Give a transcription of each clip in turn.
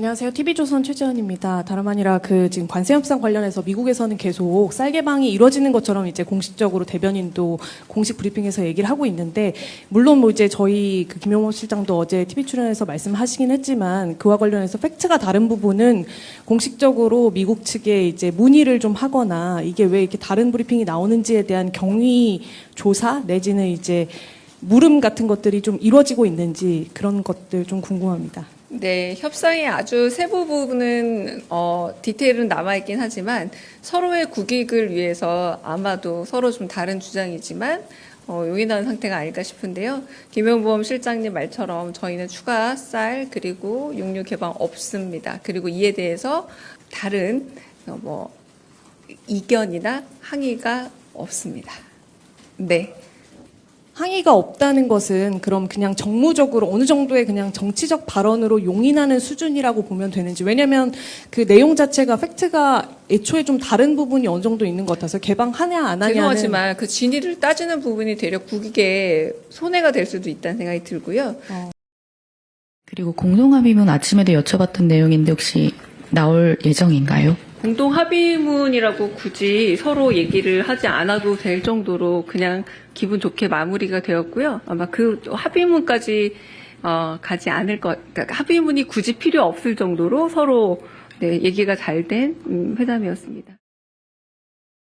안녕하세요. TV조선 최재현입니다. 다름 아니라 그 지금 관세 협상 관련해서 미국에서는 계속 쌀 개방이 이루어지는 것처럼 이제 공식적으로 대변인도 공식 브리핑에서 얘기를 하고 있는데 물론 뭐 이제 저희 그 김용호 실장도 어제 TV 출연해서 말씀하시긴 했지만 그와 관련해서 팩트가 다른 부분은 공식적으로 미국 측에 이제 문의를 좀 하거나 이게 왜 이렇게 다른 브리핑이 나오는지에 대한 경위 조사 내지는 이제 물음 같은 것들이 좀 이루어지고 있는지 그런 것들 좀 궁금합니다. 네, 협상의 아주 세부 부분은 어, 디테일은 남아 있긴 하지만 서로의 국익을 위해서 아마도 서로 좀 다른 주장이지만 어, 용인하는 상태가 아닐까 싶은데요. 김영보험 실장님 말처럼 저희는 추가 쌀 그리고 육류 개방 없습니다. 그리고 이에 대해서 다른 어, 뭐 이견이나 항의가 없습니다. 네. 항의가 없다는 것은 그럼 그냥 정무적으로 어느 정도의 그냥 정치적 발언으로 용인하는 수준이라고 보면 되는지 왜냐하면 그 내용 자체가 팩트가 애초에 좀 다른 부분이 어느 정도 있는 것 같아서 개방하냐 안 하냐는 죄송하지만 그 진위를 따지는 부분이 되려 국익에 손해가 될 수도 있다는 생각이 들고요. 그리고 공동합의문 아침에도 여쭤봤던 내용인데 혹시 나올 예정인가요? 공동 합의문이라고 굳이 서로 얘기를 하지 않아도 될 정도로 그냥 기분 좋게 마무리가 되었고요. 아마 그 합의문까지 어, 가지 않을 것, 그러니까 합의문이 굳이 필요 없을 정도로 서로 네, 얘기가 잘된 음, 회담이었습니다.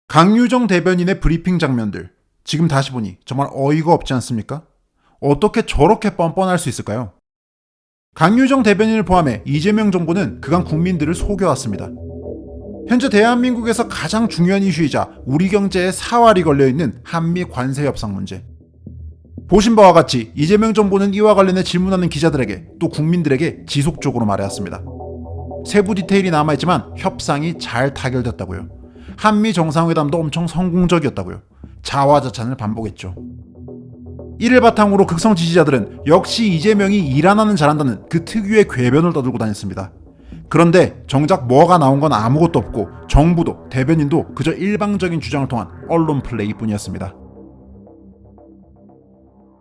강유정 대변인의 브리핑 장면들. 지금 다시 보니 정말 어이가 없지 않습니까? 어떻게 저렇게 뻔뻔할 수 있을까요? 강유정 대변인을 포함해 이재명 정부는 그간 국민들을 속여왔습니다. 현재 대한민국에서 가장 중요한 이슈이자 우리 경제에 사활이 걸려있는 한미 관세 협상 문제. 보신 바와 같이 이재명 정부는 이와 관련해 질문하는 기자들에게 또 국민들에게 지속적으로 말해왔습니다. 세부 디테일이 남아있지만 협상이 잘 타결됐다고요. 한미 정상회담도 엄청 성공적이었다고요. 자화자찬을 반복했죠. 이를 바탕으로 극성 지지자들은 역시 이재명이 일 하나는 잘한다는 그 특유의 궤변을 떠들고 다녔습니다. 그런데 정작 뭐가 나온 건 아무것도 없고 정부도 대변인도 그저 일방적인 주장을 통한 언론 플레이뿐이었습니다.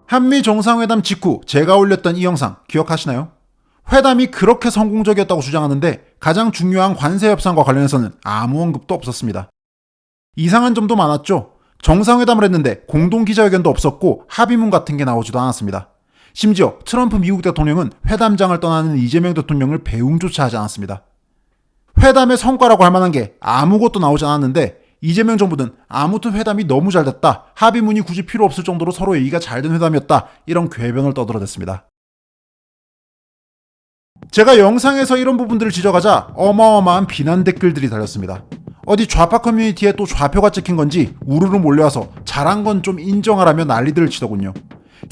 한미 정상회담 직후 제가 올렸던 이 영상 기억하시나요? 회담이 그렇게 성공적이었다고 주장하는데 가장 중요한 관세 협상과 관련해서는 아무 언급도 없었습니다. 이상한 점도 많았죠. 정상회담을 했는데 공동 기자회견도 없었고 합의문 같은 게 나오지도 않았습니다. 심지어 트럼프 미국 대통령은 회담장을 떠나는 이재명 대통령을 배웅조차 하지 않았습니다. 회담의 성과라고 할 만한 게 아무것도 나오지 않았는데 이재명 정부는 아무튼 회담이 너무 잘 됐다. 합의문이 굳이 필요 없을 정도로 서로 얘기가 잘 된 회담이었다. 이런 궤변을 떠들어댔습니다. 제가 영상에서 이런 부분들을 지적하자 어마어마한 비난 댓글들이 달렸습니다. 어디 좌파 커뮤니티에 또 좌표가 찍힌 건지 우르르 몰려와서 잘한 건 좀 인정하라며 난리들을 치더군요.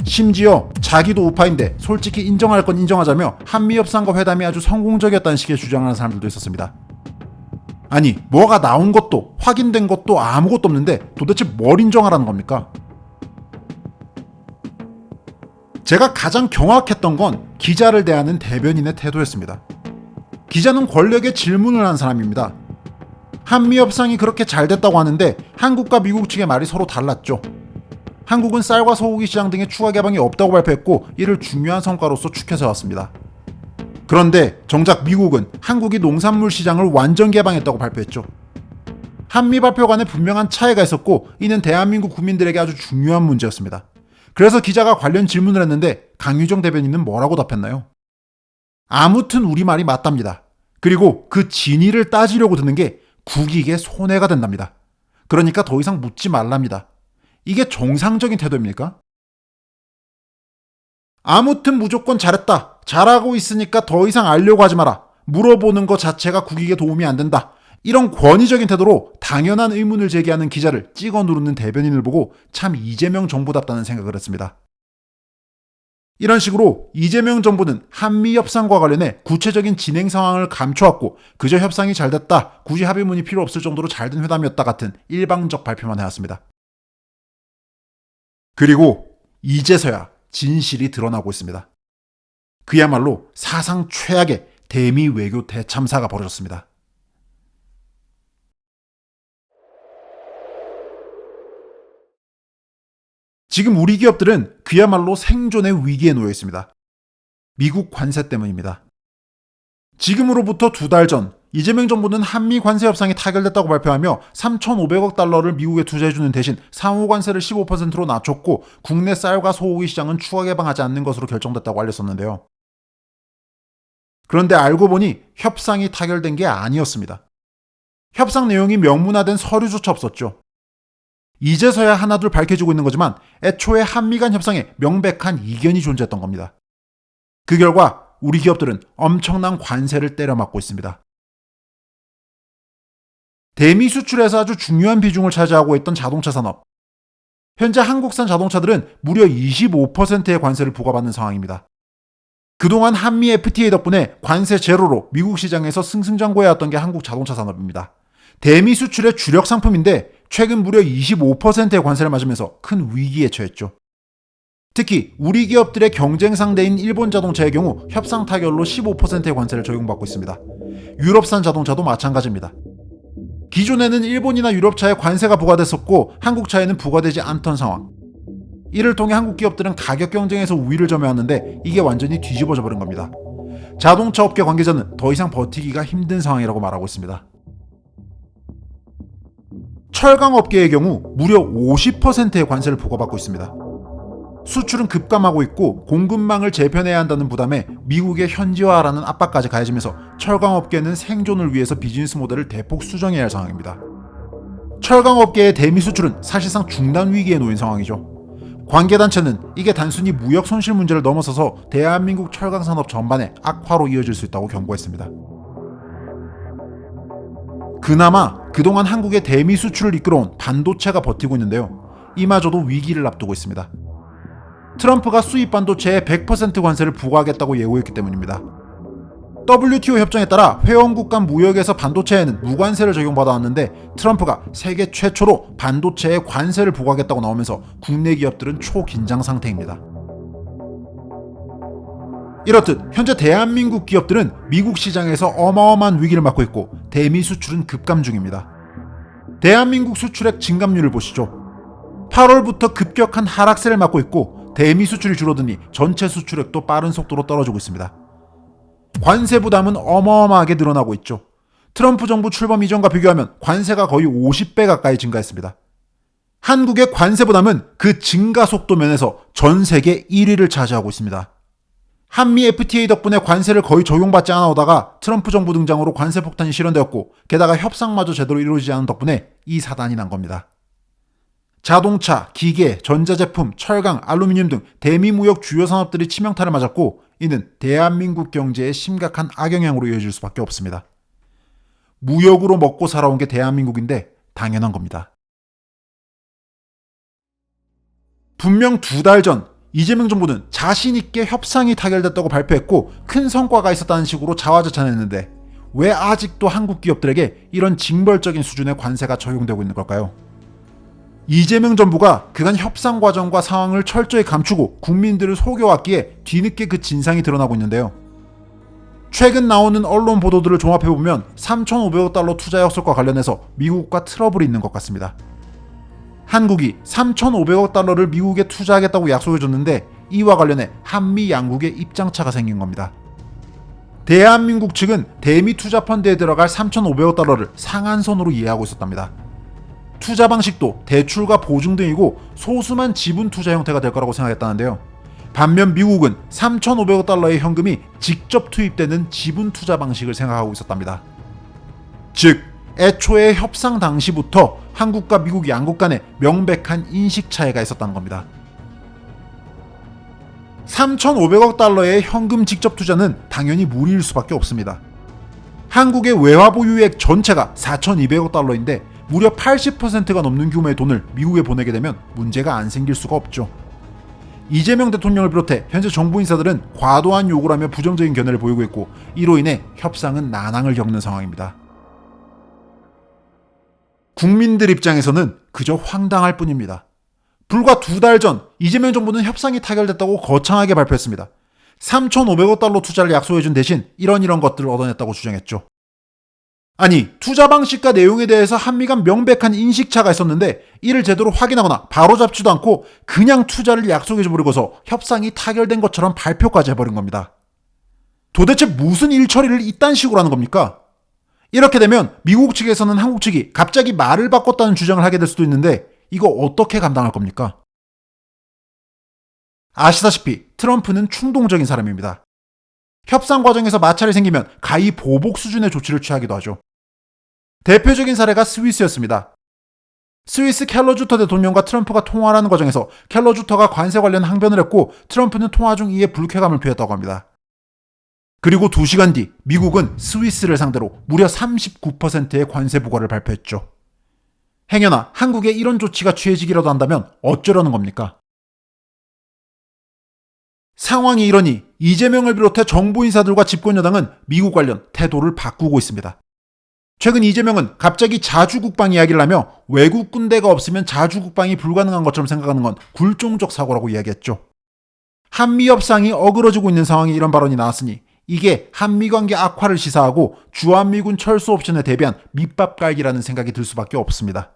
심지어 자기도 우파인데 솔직히 인정할 건 인정하자며 한미 협상과 회담이 아주 성공적이었다는 식의 주장하는 사람들도 있었습니다. 아니 뭐가 나온 것도 확인된 것도 아무것도 없는데 도대체 뭘 인정하라는 겁니까? 제가 가장 경악했던 건 기자를 대하는 대변인의 태도였습니다. 기자는 권력에 질문을 한 사람입니다. 한미 협상이 그렇게 잘 됐다고 하는데 한국과 미국 측의 말이 서로 달랐죠. 한국은 쌀과 소고기 시장 등의 추가 개방이 없다고 발표했고 이를 중요한 성과로서 축해서 왔습니다. 그런데 정작 미국은 한국이 농산물 시장을 완전 개방했다고 발표했죠. 한미 발표 간에 분명한 차이가 있었고 이는 대한민국 국민들에게 아주 중요한 문제였습니다. 그래서 기자가 관련 질문을 했는데 강유정 대변인은 뭐라고 답했나요? 아무튼 우리 말이 맞답니다. 그리고 그 진위를 따지려고 드는 게 국익에 손해가 된답니다. 그러니까 더 이상 묻지 말랍니다. 이게 정상적인 태도입니까? 아무튼 무조건 잘했다. 잘하고 있으니까 더 이상 알려고 하지 마라. 물어보는 것 자체가 국익에 도움이 안 된다. 이런 권위적인 태도로 당연한 의문을 제기하는 기자를 찍어 누르는 대변인을 보고 참 이재명 정부답다는 생각을 했습니다. 이런 식으로 이재명 정부는 한미 협상과 관련해 구체적인 진행 상황을 감춰왔고 그저 협상이 잘 됐다, 굳이 합의문이 필요 없을 정도로 잘 된 회담이었다 같은 일방적 발표만 해왔습니다. 그리고 이제서야 진실이 드러나고 있습니다. 그야말로 사상 최악의 대미 외교 대참사가 벌어졌습니다. 지금 우리 기업들은 그야말로 생존의 위기에 놓여 있습니다. 미국 관세 때문입니다. 지금으로부터 두 달 전 이재명 정부는 한미 관세 협상이 타결됐다고 발표하며 3,500억 달러를 미국에 투자해주는 대신 상호 관세를 15%로 낮췄고 국내 쌀과 소고기 시장은 추가 개방하지 않는 것으로 결정됐다고 알렸었는데요. 그런데 알고 보니 협상이 타결된 게 아니었습니다. 협상 내용이 명문화된 서류조차 없었죠. 이제서야 하나둘 밝혀지고 있는 거지만 애초에 한미 간 협상에 명백한 이견이 존재했던 겁니다. 그 결과 우리 기업들은 엄청난 관세를 때려맞고 있습니다. 대미 수출에서 아주 중요한 비중을 차지하고 있던 자동차 산업. 현재 한국산 자동차들은 무려 25%의 관세를 부과받는 상황입니다. 그동안 한미 FTA 덕분에 관세 제로로 미국 시장에서 승승장구해왔던 게 한국 자동차 산업입니다. 대미 수출의 주력 상품인데 최근 무려 25%의 관세를 맞으면서 큰 위기에 처했죠. 특히 우리 기업들의 경쟁 상대인 일본 자동차의 경우 협상 타결로 15%의 관세를 적용받고 있습니다. 유럽산 자동차도 마찬가지입니다. 기존에는 일본이나 유럽차에 관세가 부과됐었고 한국 차에는 부과되지 않던 상황. 이를 통해 한국 기업들은 가격 경쟁에서 우위를 점해왔는데 이게 완전히 뒤집어져 버린 겁니다. 자동차 업계 관계자는 더 이상 버티기가 힘든 상황이라고 말하고 있습니다. 철강 업계의 경우 무려 50%의 관세를 부과받고 있습니다. 수출은 급감하고 있고 공급망을 재편해야 한다는 부담에 미국의 현지화라는 압박까지 가해지면서 철강업계는 생존을 위해서 비즈니스 모델을 대폭 수정해야 할 상황입니다. 철강업계의 대미 수출은 사실상 중단 위기에 놓인 상황이죠. 관계단체는 이게 단순히 무역 손실 문제를 넘어서서 대한민국 철강 산업 전반에 악화로 이어질 수 있다고 경고했습니다. 그나마 그동안 한국의 대미 수출을 이끌어온 반도체가 버티고 있는데요. 이마저도 위기를 앞두고 있습니다. 트럼프가 수입 반도체에 100% 관세를 부과하겠다고 예고했기 때문입니다. WTO 협정에 따라 회원국 간 무역에서 반도체에는 무관세를 적용받아 왔는데 트럼프가 세계 최초로 반도체에 관세를 부과하겠다고 나오면서 국내 기업들은 초긴장 상태입니다. 이렇듯 현재 대한민국 기업들은 미국 시장에서 어마어마한 위기를 맞고 있고 대미 수출은 급감 중입니다. 대한민국 수출액 증감률을 보시죠. 8월부터 급격한 하락세를 맞고 있고 대미 수출이 줄어드니 전체 수출액도 빠른 속도로 떨어지고 있습니다. 관세 부담은 어마어마하게 늘어나고 있죠. 트럼프 정부 출범 이전과 비교하면 관세가 거의 50배 가까이 증가했습니다. 한국의 관세 부담은 그 증가 속도 면에서 전 세계 1위를 차지하고 있습니다. 한미 FTA 덕분에 관세를 거의 적용받지 않아 오다가 트럼프 정부 등장으로 관세 폭탄이 실현되었고 게다가 협상마저 제대로 이루어지지 않은 덕분에 이 사단이 난 겁니다. 자동차, 기계, 전자제품, 철강, 알루미늄 등 대미 무역 주요 산업들이 치명타를 맞았고 이는 대한민국 경제에 심각한 악영향으로 이어질 수밖에 없습니다. 무역으로 먹고 살아온 게 대한민국인데 당연한 겁니다. 분명 두 달 전 이재명 정부는 자신 있게 협상이 타결됐다고 발표했고 큰 성과가 있었다는 식으로 자화자찬했는데 왜 아직도 한국 기업들에게 이런 징벌적인 수준의 관세가 적용되고 있는 걸까요? 이재명 정부가 그간 협상 과정과 상황을 철저히 감추고 국민들을 속여왔기에 뒤늦게 그 진상이 드러나고 있는데요. 최근 나오는 언론 보도들을 종합해보면 3,500억 달러 투자 약속과 관련해서 미국과 트러블이 있는 것 같습니다. 한국이 3,500억 달러를 미국에 투자하겠다고 약속해줬는데 이와 관련해 한미 양국의 입장차가 생긴 겁니다. 대한민국 측은 대미 투자 펀드에 들어갈 3,500억 달러를 상한선으로 이해하고 있었답니다. 투자 방식도 대출과 보증 등이고 소수만 지분 투자 형태가 될 거라고 생각했다는데요. 반면 미국은 3,500억 달러의 현금이 직접 투입되는 지분 투자 방식을 생각하고 있었답니다. 즉, 애초에 협상 당시부터 한국과 미국 양국 간에 명백한 인식 차이가 있었다는 겁니다. 3,500억 달러의 현금 직접 투자는 당연히 무리일 수밖에 없습니다. 한국의 외화 보유액 전체가 4,200억 달러인데 무려 80%가 넘는 규모의 돈을 미국에 보내게 되면 문제가 안 생길 수가 없죠. 이재명 대통령을 비롯해 현재 정부 인사들은 과도한 요구라며 부정적인 견해를 보이고 있고 이로 인해 협상은 난항을 겪는 상황입니다. 국민들 입장에서는 그저 황당할 뿐입니다. 불과 두 달 전 이재명 정부는 협상이 타결됐다고 거창하게 발표했습니다. 3,500억 달러 투자를 약속해준 대신 이런 이런 것들을 얻어냈다고 주장했죠. 아니, 투자 방식과 내용에 대해서 한미 간 명백한 인식차가 있었는데 이를 제대로 확인하거나 바로잡지도 않고 그냥 투자를 약속해줘 버리고서 협상이 타결된 것처럼 발표까지 해버린 겁니다. 도대체 무슨 일처리를 이딴 식으로 하는 겁니까? 이렇게 되면 미국 측에서는 한국 측이 갑자기 말을 바꿨다는 주장을 하게 될 수도 있는데 이거 어떻게 감당할 겁니까? 아시다시피 트럼프는 충동적인 사람입니다. 협상 과정에서 마찰이 생기면 가히 보복 수준의 조치를 취하기도 하죠. 대표적인 사례가 스위스였습니다. 스위스 켈러 주터 대통령과 트럼프가 통화를 하는 과정에서 켈러 주터가 관세 관련 항변을 했고 트럼프는 통화 중 이에 불쾌감을 표했다고 합니다. 그리고 2시간 뒤 미국은 스위스를 상대로 무려 39%의 관세 부과를 발표했죠. 행여나 한국에 이런 조치가 취해지기라도 한다면 어쩌려는 겁니까? 상황이 이러니 이재명을 비롯해 정부 인사들과 집권 여당은 미국 관련 태도를 바꾸고 있습니다. 최근 이재명은 갑자기 자주국방 이야기를 하며 외국 군대가 없으면 자주국방이 불가능한 것처럼 생각하는 건 굴종적 사고라고 이야기했죠. 한미 협상이 어그러지고 있는 상황에 이런 발언이 나왔으니 이게 한미 관계 악화를 시사하고 주한미군 철수 옵션에 대비한 밑밥 깔기라는 생각이 들 수밖에 없습니다.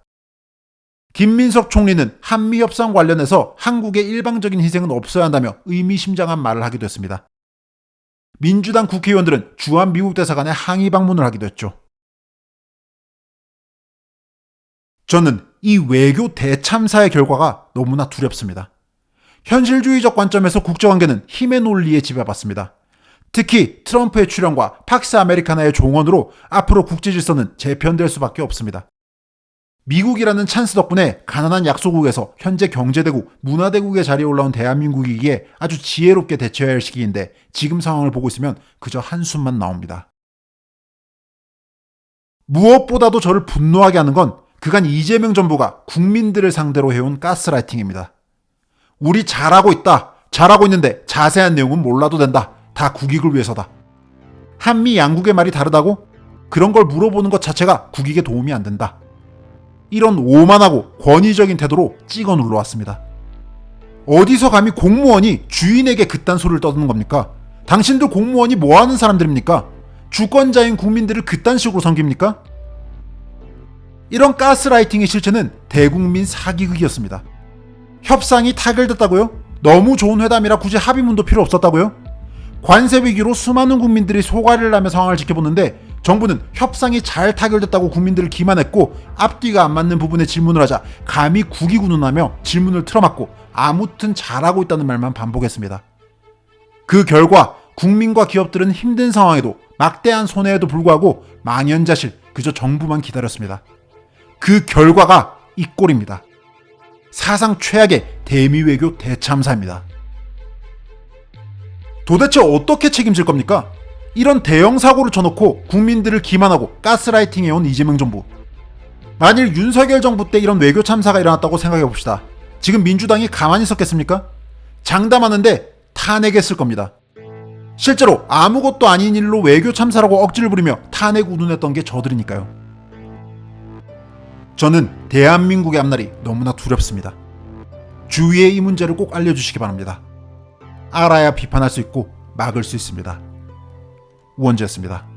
김민석 총리는 한미 협상 관련해서 한국의 일방적인 희생은 없어야 한다며 의미심장한 말을 하기도 했습니다. 민주당 국회의원들은 주한 미국 대사관에 항의 방문을 하기도 했죠. 저는 이 외교 대참사의 결과가 너무나 두렵습니다. 현실주의적 관점에서 국제관계는 힘의 논리에 지배받습니다. 특히 트럼프의 출연과 팍스 아메리카나의 종언으로 앞으로 국제 질서는 재편될 수밖에 없습니다. 미국이라는 찬스 덕분에 가난한 약소국에서 현재 경제대국, 문화대국의 자리에 올라온 대한민국이기에 아주 지혜롭게 대처해야 할 시기인데 지금 상황을 보고 있으면 그저 한숨만 나옵니다. 무엇보다도 저를 분노하게 하는 건 그간 이재명 정부가 국민들을 상대로 해온 가스라이팅입니다. 우리 잘하고 있다. 잘하고 있는데 자세한 내용은 몰라도 된다. 다 국익을 위해서다. 한미 양국의 말이 다르다고? 그런 걸 물어보는 것 자체가 국익에 도움이 안 된다. 이런 오만하고 권위적인 태도로 찍어 눌러왔습니다. 어디서 감히 공무원이 주인에게 그딴 소리를 떠드는 겁니까? 당신들 공무원이 뭐 하는 사람들입니까? 주권자인 국민들을 그딴 식으로 섬깁니까? 이런 가스라이팅의 실체는 대국민 사기극이었습니다. 협상이 타결됐다고요? 너무 좋은 회담이라 굳이 합의문도 필요 없었다고요? 관세 위기로 수많은 국민들이 소가리를 하며 상황을 지켜보는데 정부는 협상이 잘 타결됐다고 국민들을 기만했고 앞뒤가 안 맞는 부분에 질문을 하자 감히 국이군운하며 질문을 틀어막고 아무튼 잘하고 있다는 말만 반복했습니다. 그 결과 국민과 기업들은 힘든 상황에도 막대한 손해에도 불구하고 망연자실 그저 정부만 기다렸습니다. 그 결과가 이 꼴입니다. 사상 최악의 대미 외교 대참사입니다. 도대체 어떻게 책임질 겁니까? 이런 대형 사고를 쳐놓고 국민들을 기만하고 가스라이팅해온 이재명 정부. 만일 윤석열 정부 때 이런 외교 참사가 일어났다고 생각해 봅시다. 지금 민주당이 가만히 있었겠습니까? 장담하는데 탄핵했을 겁니다. 실제로 아무것도 아닌 일로 외교 참사라고 억지를 부리며 탄핵 운운했던 게 저들이니까요. 저는 대한민국의 앞날이 너무나 두렵습니다. 주위에 이 문제를 꼭 알려주시기 바랍니다. 알아야 비판할 수 있고 막을 수 있습니다. 우원재였습니다.